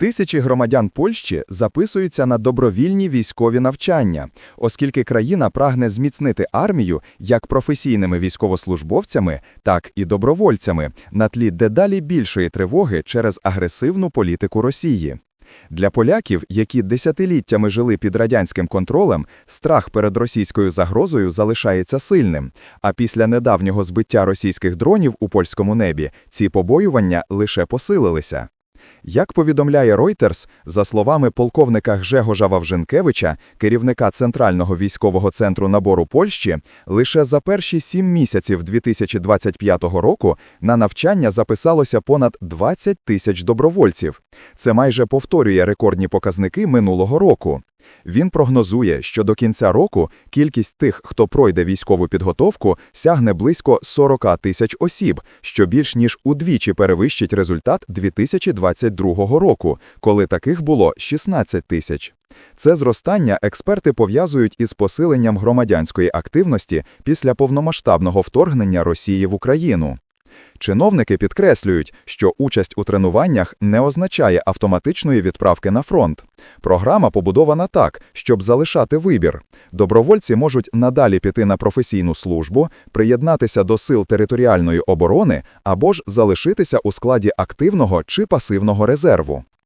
Тисячі громадян Польщі записуються на добровільні військові навчання, оскільки країна прагне зміцнити армію як професійними військовослужбовцями, так і добровольцями на тлі дедалі більшої тривоги через агресивну політику Росії. Для поляків, які десятиліттями жили під радянським контролем, страх перед російською загрозою залишається сильним. А після недавнього збиття російських дронів у польському небі ці побоювання лише посилилися. Як повідомляє Reuters, за словами полковника Гжегожа Вавженкевича, керівника Центрального військового центру набору Польщі, лише за перші сім місяців 2025 року на навчання записалося понад 20 тисяч добровольців. Це майже повторює рекордні показники минулого року. Він прогнозує, що до кінця року кількість тих, хто пройде військову підготовку, сягне близько 40 тисяч осіб, що більш ніж удвічі перевищить результат 2022 року, коли таких було 16 тисяч. Це зростання експерти пов'язують із посиленням громадянської активності після повномасштабного вторгнення Росії в Україну. Чиновники підкреслюють, що участь у тренуваннях не означає автоматичної відправки на фронт. Програма побудована так, щоб залишати вибір. Добровольці можуть надалі піти на професійну службу, приєднатися до сил територіальної оборони або ж залишитися у складі активного чи пасивного резерву.